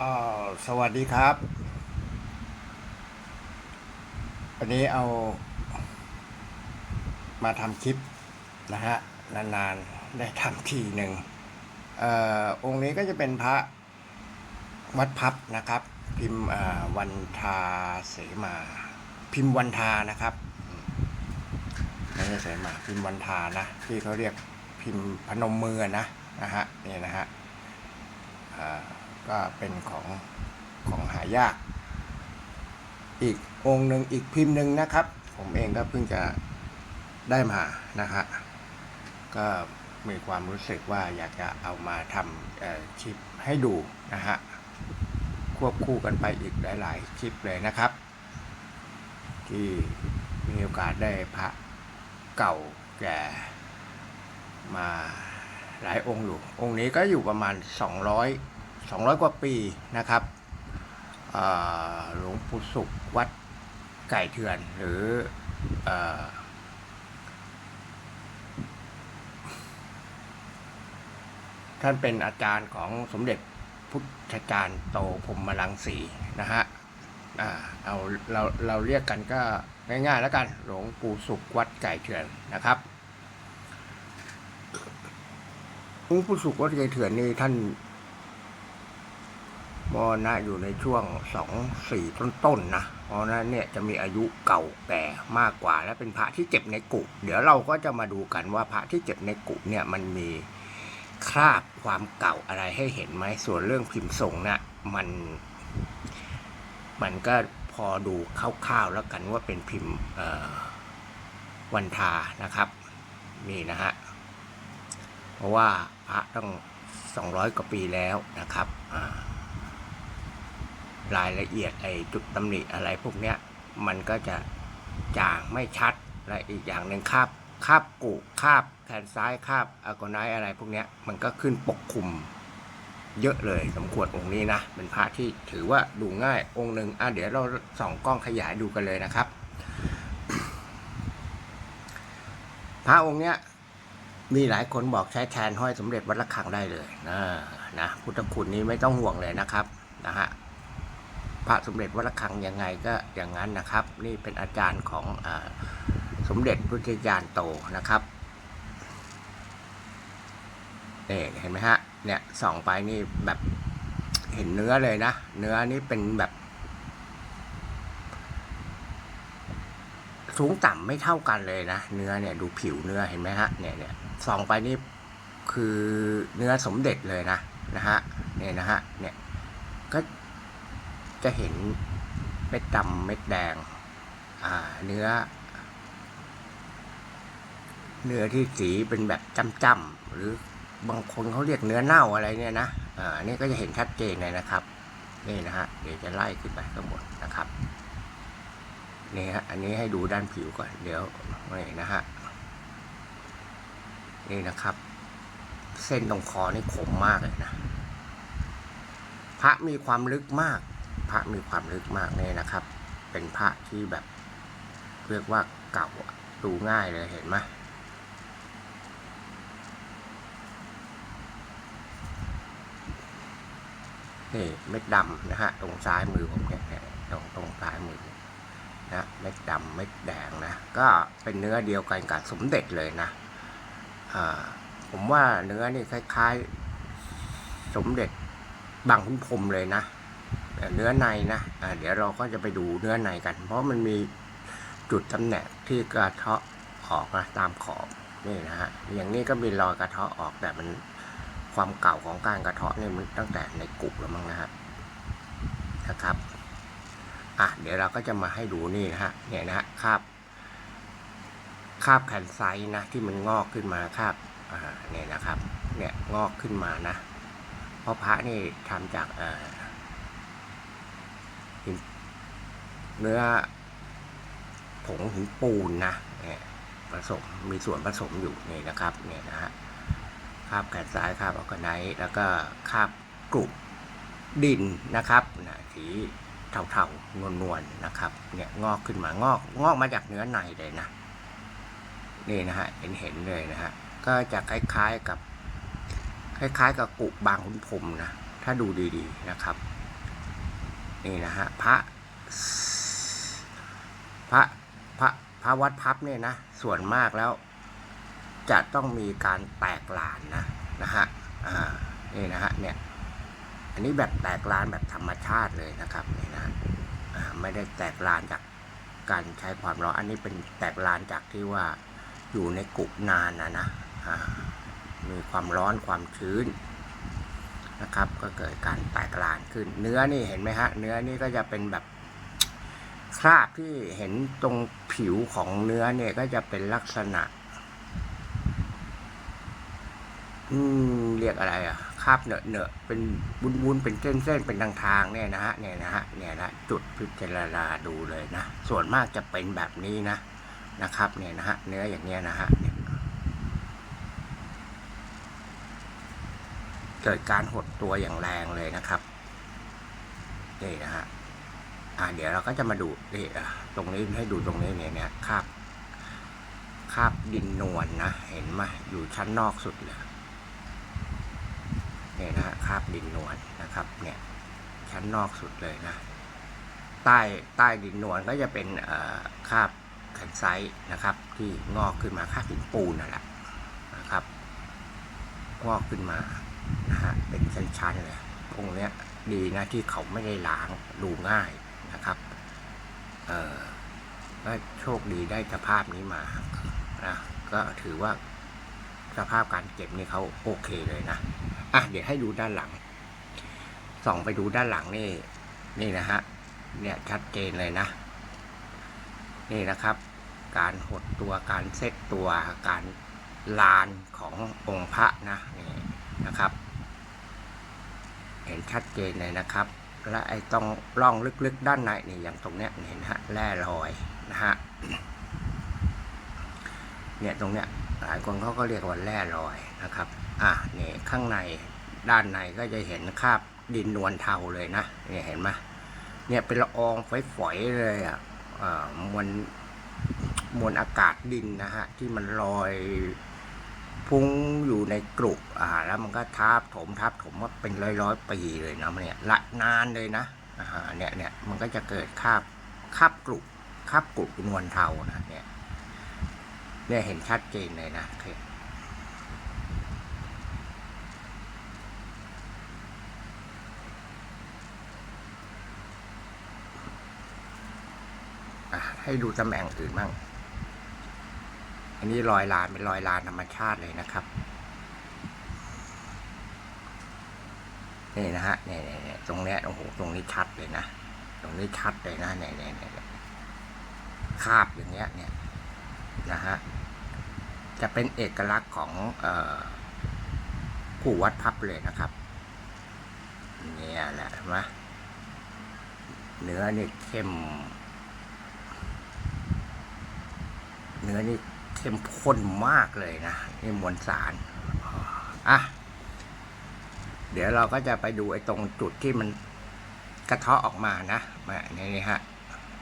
อ่าสวัสดีครับ วันนี้เอา มาทำคลิปนะฮะ นานๆ ได้ทำทีหนึ่งอองค์นี้ก็จะเป็นพระวัดพับนะครับ พิมพ์วันทาเสมา พิมพ์วันทานะครับไม่ใช่เสมา พิมพ์วันทานะ ที่เขาเรียกพิมพ์พนมมือนะนะฮะนี่นะฮะอ่า ก็เป็นของของหายาก อีกองค์หนึ่งอีกพิมพ์หนึ่งนะครับ ผมเองก็เพิ่งจะได้มานะฮะก็มีความรู้สึกว่าอยากจะเอามาทำเอ่อคลิปให้ดูนะฮะควบคู่กันไปอีกหลายๆคลิปเลยนะครับ ที่มีโอกาสได้พระเก่าแก่มาหลายองค์อยู่ องค์นี้ก็อยู่ประมาณ 200 200 กว่าปีนะครับหลวงปู่สุขวัดไก่เถื่อนหรืออท่านเป็นอาจารย์ของสมเด็จพุทธจารย์โตพรหมลังสีนะฮะอ่าเอาเราเราเรียกกันก็ง่ายๆแล้วกันหลวงปู่สุขวัดไก่เถื่อนนะครับหลวงปู่สุขวัดไก่เถื่อนนี่ท่าน มรณะอยู่ในช่วงสองสี่ต้นๆนะเพราะนั้นเนี่ยจะมีอายุเก่าแก่มากกว่า และเป็นพระที่เจ็บในกุเดี๋ยวเราก็จะมาดูกันว่าพระที่เจ็บในกุเนี่ยมันมีคราบความเก่าอะไรให้เห็นไหมส่วนเรื่องพิมพ์ทรงเนี่ยมัน มันก็พอดูคร่าวๆแล้วกันว่าเป็นพิมพ์วันทานะครับนี่นะฮะเพราะว่าพระต้องสองร้อยกว่าปีแล้วนะครับอ่า รายละเอียดไอ้จุดตำหนิอะไรพวกเนี้ยมันก็จะจางไม่ชัดและอีกอย่างหนึ่งคาบคาบกุคาบแขนซ้ายคาบอากไนอะไรพวกเนี้ยมันก็ขึ้นปกคลุม เยอะเลยสมควรองค์นี้นะ เป็นพระที่ถือว่าดูง่ายองค์หนึ่งอะเดี๋ยวเราส่องกล้องขยายดูกันเลยนะครับ พระองค์เนี้ยมีหลายคนบอกใช้แทนห้อยสมเด็จวัดระฆังได้เลยนะนะพุทธคุณนี้ไม่ต้องห่วงเลยนะครับนะฮะ พระสมเด็จวัดระฆังยังไงก็อย่างนั้นนะครับ นี่เป็นอาจารย์ของอสมเด็จพุทธญาณโตนะครับนี่เห็นไหมฮะเนี่ยส่องไปนี่แบบเห็นเนื้อเลยนะ เนื้อนี่เป็นแบบ สูงต่ำไม่เท่ากันเลยนะ เนื้อเนี่ยดูผิวเนื้อเห็นไหมฮะเนี่ยเนี่ยส่องไปนี่คือเนื้อสมเด็จเลยนะนะฮะเนี่ยนะฮะเนี่ยก็ จะเห็นเม็ดดำเม็ดแดง เนื้อ เนื้อที่สีเป็นแบบจ้ำๆหรือบางคนเขาเรียกเนื้อเน่าอะไรเนี่ยนะอ่านี่ก็จะเห็นชัดเจนเลยนะครับ นี่นะฮะเดี๋ยวจะไล่ขึ้นไปข้างบนนะครับนี่ฮะอันนี้ให้ดูด้านผิวก่อนเดี๋ยวนี่นะฮะนี่นะครับ เส้นตรงคอนี่ขมมากเลยนะ พระมีความลึกมาก ระมีความลึกมากเนี่ยนะครับ เป็นพระที่แบบเรียกว่าเก่าดูง่ายเลยเห็นไหมนี่เม็ดดำนะฮะตรงซ้ายมือผมเนี่ยตรงตรงซ้ายมือนะเม็ดดำเม็ดแดงนะ ก็เป็นเนื้อเดียวกันกับสมเด็จเลยนะผมว่าเนื้อนี่คล้าย ๆ สมเด็จบางคุณพรมเลยนะ เนื้อในนะอ่าเดี๋ยวเราก็จะไปดูเนื้อในกัน เพราะมันมีจุดตำแหน่งที่กระเทาะออกนะตามขอบนี่นะฮะอย่างนี้ก็มีรอยกระเทาะออกแต่มันความเก่าของการกระเทาะนี่มันตั้งแต่ในกุแล้วมั้งนะฮะนะครับอะเดี๋ยวเราก็จะมาให้ดูนี่นะฮะเนี่ยนะฮะคาบคาบแขนไซส์นะที่มันงอกขึ้นมาคาบอ่าเนี่ยนะครับ เนี่ยงอกขึ้นมานะเพราะพระนี่ทำจากเอ่อเนื้อผงหินปูนนะเนี่ยผสมมีส่วนผสมอยู่นี่นะครับเนี่ยนะฮะคาบแขนซ้ายคาบออกไนท์แล้วก็คาบกรุบดินนะครับนะสีเทาๆนวลๆนะครับเนี่ยงอกขึ้นมางอกงอกมาจากเนื้อในเลยนะนี่นะฮะเห็นเห็นเลยนะฮะก็จะคล้ายๆกับ คล้ายๆกับกุบางขุนพรมนะ ถ้าดูดีๆนะครับ นี่นะฮะพระพระพระพระวัดพับเนี่ยนะส่วนมากแล้ว จะต้องมีการแตกลานนะนะฮะอ่านี่นะฮะเนี่ยอันนี้แบบแตกลานแบบธรรมชาติเลยนะครับนี่นะอ่าไม่ได้แตกลานจากการใช้ความร้อนอันนี้เป็นแตกลานจากที่ว่าอยู่ในกุนานนะนะมีความร้อนความชื้น นะครับ ก็เกิดการแตกลานขึ้น เนื้อนี่เห็นไหมฮะ เนื้อนี่ก็จะเป็นแบบคราบที่เห็นตรงผิวของเนื้อเนี่ยก็จะเป็นลักษณะ อืม เรียกอะไรอะคราบเหนอะเนอะเป็นวุ้นวุ้นเป็นเส้นเส้นเป็นทางทางเนี่ยนะฮะเนี่ยนะฮะเนี่ยนะจุดพิจารณาดูเลยนะ ส่วนมากจะเป็นแบบนี้นะนะครับ เนี่ยนะฮะเนื้ออย่างเงี้ยนะฮะเนี่ย เกิดการหดตัวอย่างแรงเลยนะครับนี่นะฮะอ่าเดี๋ยวเราก็จะมาดูนี่ตรงนี้ให้ดูตรงนี้เนี่ยเนี่ยคาบคาบดินนวลนะเห็นไหมอยู่ชั้นนอกสุดเลยเนี่ยนะฮะคาบดินนวลนะครับ เนี่ย ชั้นนอกสุดเลยนะ ใต้ใต้ดินนวลก็จะเป็นคาบแคนไซต์นะครับ ที่งอกขึ้นมาคาบหินปูนนั่นแหละนะครับ งอกขึ้นมา นะฮะเป็นชั้นๆเลยตรงเนี้ยดีนะที่เขาไม่ได้ล้างดูง่ายนะครับ เออก็โชคดีได้สภาพนี้มานะก็ถือว่าสภาพการเก็บนี่เขาโอเคเลยนะอะเดี๋ยวให้ดูด้านหลัง ส่องไปดูด้านหลังนี่ นี่นะฮะเนี่ยชัดเจนเลยนะ นี่นะครับ การหดตัวการเซตตัวการลานขององค์พระนะนี่ นะครับ เห็นชัดเจนเลยนะครับ และไอ้ตรงร่องลึกๆด้านในนี่อย่างตรงเนี้ยเห็นฮะแร่รอยนะฮะเนี่ยตรงเนี้ยหลายคนเขาก็เรียกว่าแร่รอยนะครับอะเนี่ยข้างในด้านในก็จะเห็นคราบดินนวลเทาเลยนะเนี่ยเห็นไหมเนี่ยเป็นละอองฝอยๆเลยอะอ่ามวลมวลอากาศดินนะฮะที่มันลอย พุ่งอยู่ในกรุอ่า แล้วมันก็ทับถมทับถมว่าเป็นร้อยร้อยปีเลยนะเนี่ยละนานเลยนะอ่าเนี่ยเนี่ยมันก็จะเกิดคาบคาบกรุคาบกรุนวลเทานะเนี่ยเนี่ยเห็นชัดเจนเลยนะเคอะให้ดูตำแหน่งอื่นบ้าง อันนี้รอยลานเป็นรอยลานธรรมชาติเลยนะครับนี่นะฮะเนี่ยเนี่ตรงเนี้ยโอ้โหตรงนี้ชัดเลยนะตรงนี้ชัดเลยนะเนี่ยเนี่ยเนี่ยคาบอย่างเงี้ยเนี่ยนะฮะจะเป็นเอกลักษณ์ของเออผู้วัดพับเลยนะครับ เนี่ยแหละเห็นไหมเนื้อนี่เข้ม เนื้อนี่ เข้มข้นมากเลยนะนี่มวลสารอะเดี๋ยวเราก็จะไปดูไอ้ตรงจุดที่มันกระเทาะออกมานะมานี่นี่ฮะ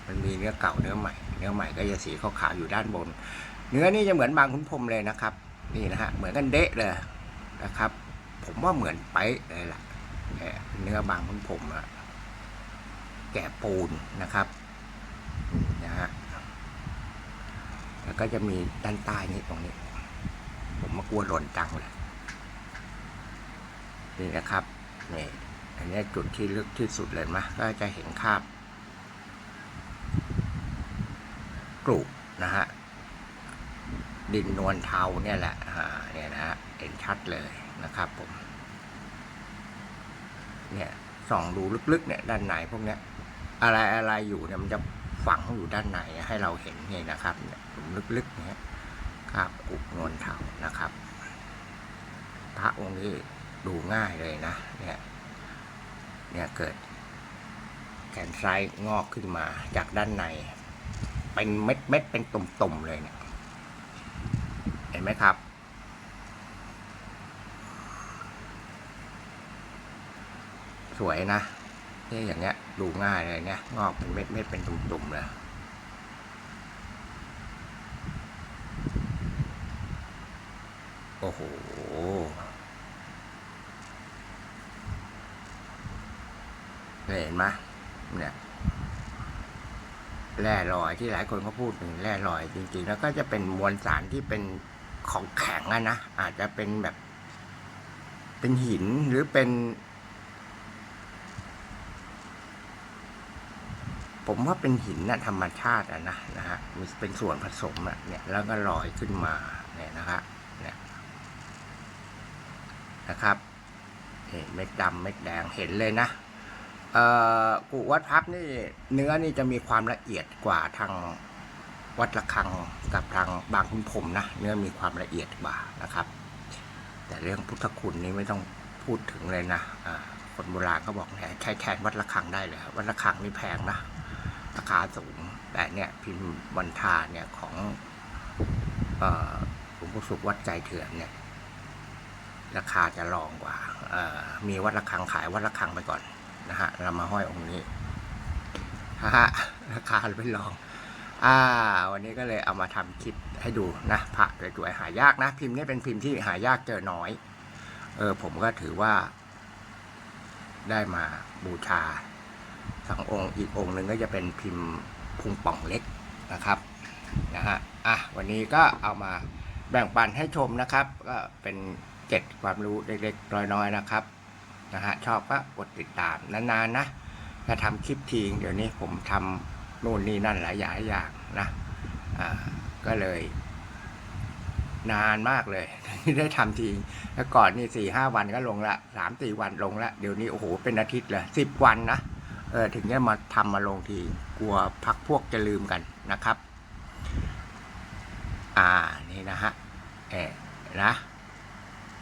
มันมีเนื้อเก่าเนื้อใหม่ เนื้อใหม่ก็จะสีขาวๆอยู่ด้านบน เนื้อนี่จะเหมือนบางขุนพรมเลยนะครับ นี่นะฮะเหมือนกันเดะเลยนะครับ ผมว่าเหมือนไปเลยล่ะเนื้อบางขุนพรมอะแกะปูนนะครับ แล้วก็จะมีด้านใต้นี้ตรงนี้ ผมมากลัวหล่นจังเลยนี่นะครับนี่อันนี้จุดที่ลึกที่สุดเลยมะก็จะเห็นคาบกรุนะฮะดินนวลเทาเนี่ยแหละอ่าเนี่ยนะฮะเห็นชัดเลยนะครับผม เนี่ยส่องดูลึกๆ เนี่ยด้านในพวกเนี้ย อะไรอะไรอยู่เนี่ยมันจะฝังอยู่ด้านในให้เราเห็นนี่นะครับ ลึกๆเนี่ยครับอุกนวลเทานะครับ พระองค์นี้ดูง่ายเลยนะ เนี่ย เนี่ยเกิด แขนซ้ายงอกขึ้นมาจากด้านใน เป็นเม็ดเม็ดๆเป็นตุ่มๆเลยเนี่ย เห็นไหมครับ สวยนะเนี่ยอย่างเงี้ย ดูง่ายเลยเนี่ย งอกเป็นเม็ดเม็ดๆเป็นตุ่มๆเลย โอ้โห เห็นไหมเนี่ยแร่ลอยที่หลายคนเขาพูดถึงแร่ลอยจริงๆ แล้วก็จะเป็นมวลสารที่เป็นของแข็งอะนะ อาจจะเป็นแบบ เป็นหินหรือเป็น ผมว่าเป็นหินนะธรรมชาติอะนะนะฮะมีเป็นส่วนผสมอะเนี่ย แล้วก็ลอยขึ้นมาเนี่ยนะครับ นะครับเห็นเม็ดดำเม็ดแดงเห็นเลยนะกุวัดพับนี่เนื้อนี่จะมีความละเอียดกว่าทางวัดระฆังกับทางบางคุณผมนะเนื้อมีความละเอียดกว่านะครับ แต่เรื่องพุทธคุณนี่ไม่ต้องพูดถึงเลยนะคนโบราณก็บอกเนี่ยใช้แทนวัดระฆังได้เลยวัดระฆังนี่แพงนะราคาสูงแต่เนี่ยพิมพ์วันทาเนี่ยของหลวงปู่สุขวัดใจเถื่อนเนี่ย ราคาจะรองกว่า มีวัดระฆังขายวัดระฆังไปก่อนนะฮะเรามาห้อยองค์นี้ฮะราคาเป็นรองอ่าวันนี้ก็เลยเอามาทำคลิปให้ดูนะพระสวยๆหายากนะ พิมพ์นี่เป็นพิมพ์ที่หายากเจอน้อย เออผมก็ถือว่า ได้มาบูชาสององค์อีกองค์หนึ่งก็จะเป็นพิมพ์พุงป่องเล็กนะครับนะฮะอะวันนี้ก็เอามา แบ่งปันให้ชมนะครับ ก็เป็นเก็ดความรู้เล็กๆน้อยๆนะครับนะฮะชอบก็กดติดตามนานๆนะถ้าทำคลิปทีเดี๋ยวนี้ผมทำนู่นนี่นั่นหลายอย่างอย่างนะอ่าก็เลย นานมากเลยที่ได้ทำทีแล้วก่อนนี่สี่ห้าวันก็ลงละสามสี่วันลงละเดี๋ยวนี้โอ้โหเป็นอาทิตย์เลยสิบวันนะเออถึงจะมาทำมาลงทีกลัวพักพวกจะลืมกันนะครับ อ่านี่นะฮะ เออนะ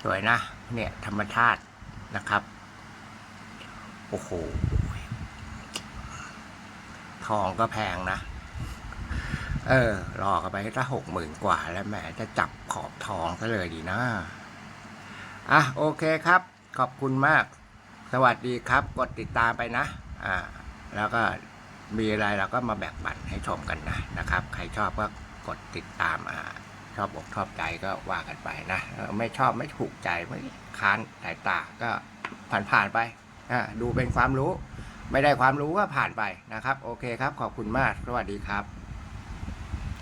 สวยนะ เนี่ยธรรมชาตินะครับ โอ้โห ทองก็แพงนะ เออ รอกันไปถ้าหกหมื่นกว่าแล้วแหมจะจับขอบทองซะเลยดีนะ อะ โอเคครับ ขอบคุณมาก สวัสดีครับ กดติดตามไปนะ อ่า แล้วก็มีอะไรเราก็มาแบ่งปันให้ชมกันนะนะครับ ใครชอบก็กดติดตามอ่า ชอบอกชอบใจก็ว่ากันไปนะไม่ชอบไม่ถูกใจไม่ค้านสายตาก็ผ่านผ่านไปดูเป็นความรู้ ไม่ได้ความรู้ก็ผ่านไปนะครับ โอเคครับ ขอบคุณมาก สวัสดีครับ